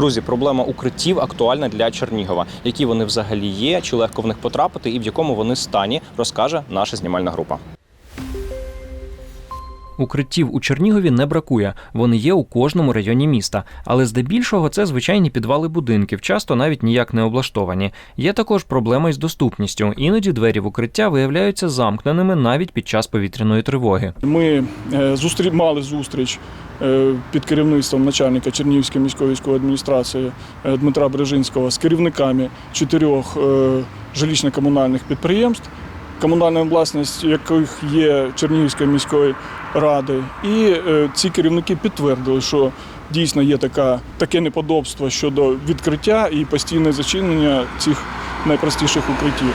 Друзі, проблема укриттів актуальна для Чернігова. Які вони взагалі є, чи легко в них потрапити, і в якому вони стані, розкаже наша знімальна група. Укриттів у Чернігові не бракує. Вони є у кожному районі міста, але здебільшого це звичайні підвали будинків, часто навіть ніяк не облаштовані. Є також проблема із доступністю. Іноді двері в укриття виявляються замкненими навіть під час повітряної тривоги. Ми е, мали зустріч е, під керівництвом начальника Чернігівської міської військової адміністрації е, Дмитра Брежинського з керівниками чотирьох жилищно-комунальних підприємств, комунальна власність яких є Чернігівської міської ради. І е, ці керівники підтвердили, що дійсно є така, таке неподобство щодо відкриття і постійне зачинення цих найпростіших укриттів.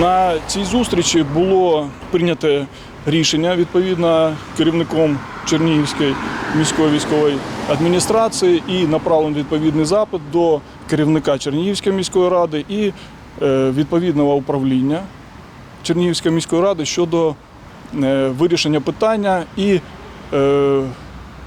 На цій зустрічі було прийнято рішення відповідно керівником Чернігівської міської військової адміністрації і направлений відповідний запит до керівника Чернігівської міської ради і е, відповідного управління Чернігівської міської ради щодо е, вирішення питання і е,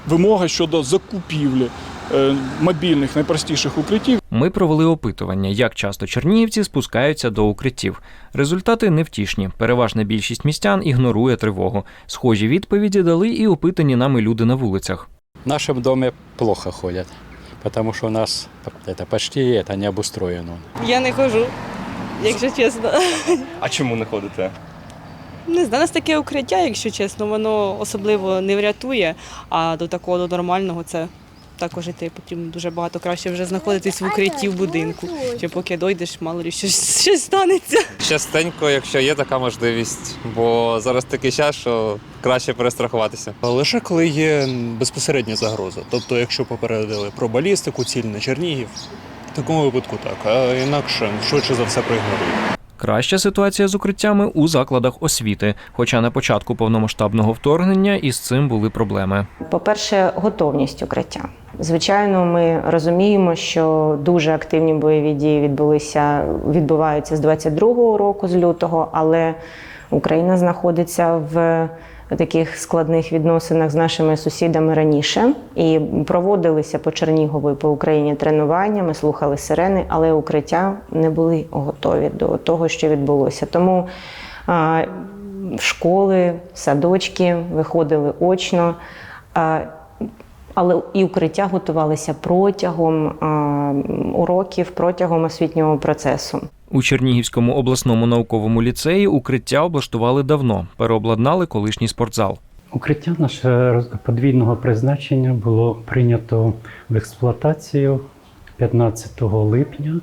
вимоги щодо закупівлі е, мобільних найпростіших укриттів. Ми провели опитування, як часто чернігівці спускаються до укриттів. Результати невтішні. Переважна більшість містян ігнорує тривогу. Схожі відповіді дали і опитані нами люди на вулицях. В нашем доме плохо ходят, потому что у нас это почти не обустроено. Я не хожу, якщо чесно. А чому не ходите? Не знаю, нас таке укриття, якщо чесно, воно особливо не врятує, а до такого до нормального це також іти потрібно дуже багато краще вже знаходитись в укритті в будинку. Що поки дойдеш, мало ли щось, щось станеться. Частенько, якщо є така можливість, бо зараз такий час, що краще перестрахуватися. Лише коли є безпосередня загроза. Тобто, якщо попередили про балістику, ціль на Чернігів, в такому випадку так, а інакше швидше за все проігнорують. Краща ситуація з укриттями у закладах освіти. Хоча на початку повномасштабного вторгнення із цим були проблеми. По-перше, готовність укриття. Звичайно, ми розуміємо, що дуже активні бойові дії відбулися, відбуваються з 22-го року, з лютого, але Україна знаходиться в таких складних відносинах з нашими сусідами раніше. І проводилися по Чернігову і по Україні тренування, ми слухали сирени, але укриття не були готові до того, що відбулося. Тому а, школи, садочки виходили очно. А, але і укриття готувалися протягом а, уроків, протягом освітнього процесу. У Чернігівському обласному науковому ліцеї укриття облаштували давно, переобладнали колишній спортзал. Укриття наше подвійного призначення було прийнято в експлуатацію 15 липня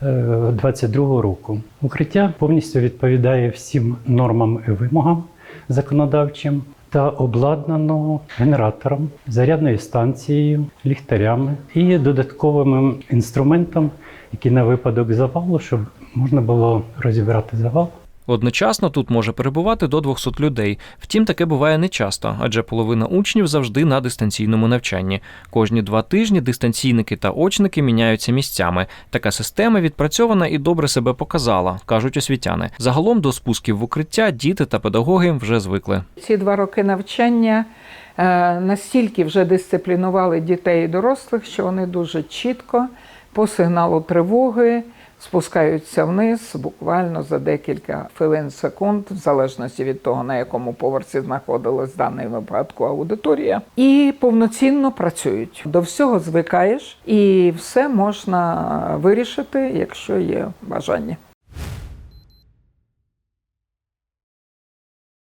2022 року. Укриття повністю відповідає всім нормам і вимогам законодавчим та обладнано генератором, зарядною станцією, ліхтарями і додатковим інструментом, який на випадок завалу, щоб можна було розібрати завал. Одночасно тут може перебувати до 200 людей. Втім, таке буває нечасто, адже половина учнів завжди на дистанційному навчанні. Кожні два тижні дистанційники та очники міняються місцями. Така система відпрацьована і добре себе показала, кажуть освітяни. Загалом до спусків в укриття діти та педагоги вже звикли. Ці два роки навчання е, настільки вже дисциплінували дітей і дорослих, що вони дуже чітко по сигналу тривоги спускаються вниз буквально за декілька хвилин секунд, в залежності від того, на якому поверсі знаходилась в даний випадку аудиторія, і повноцінно працюють. До всього звикаєш, і все можна вирішити, якщо є бажання.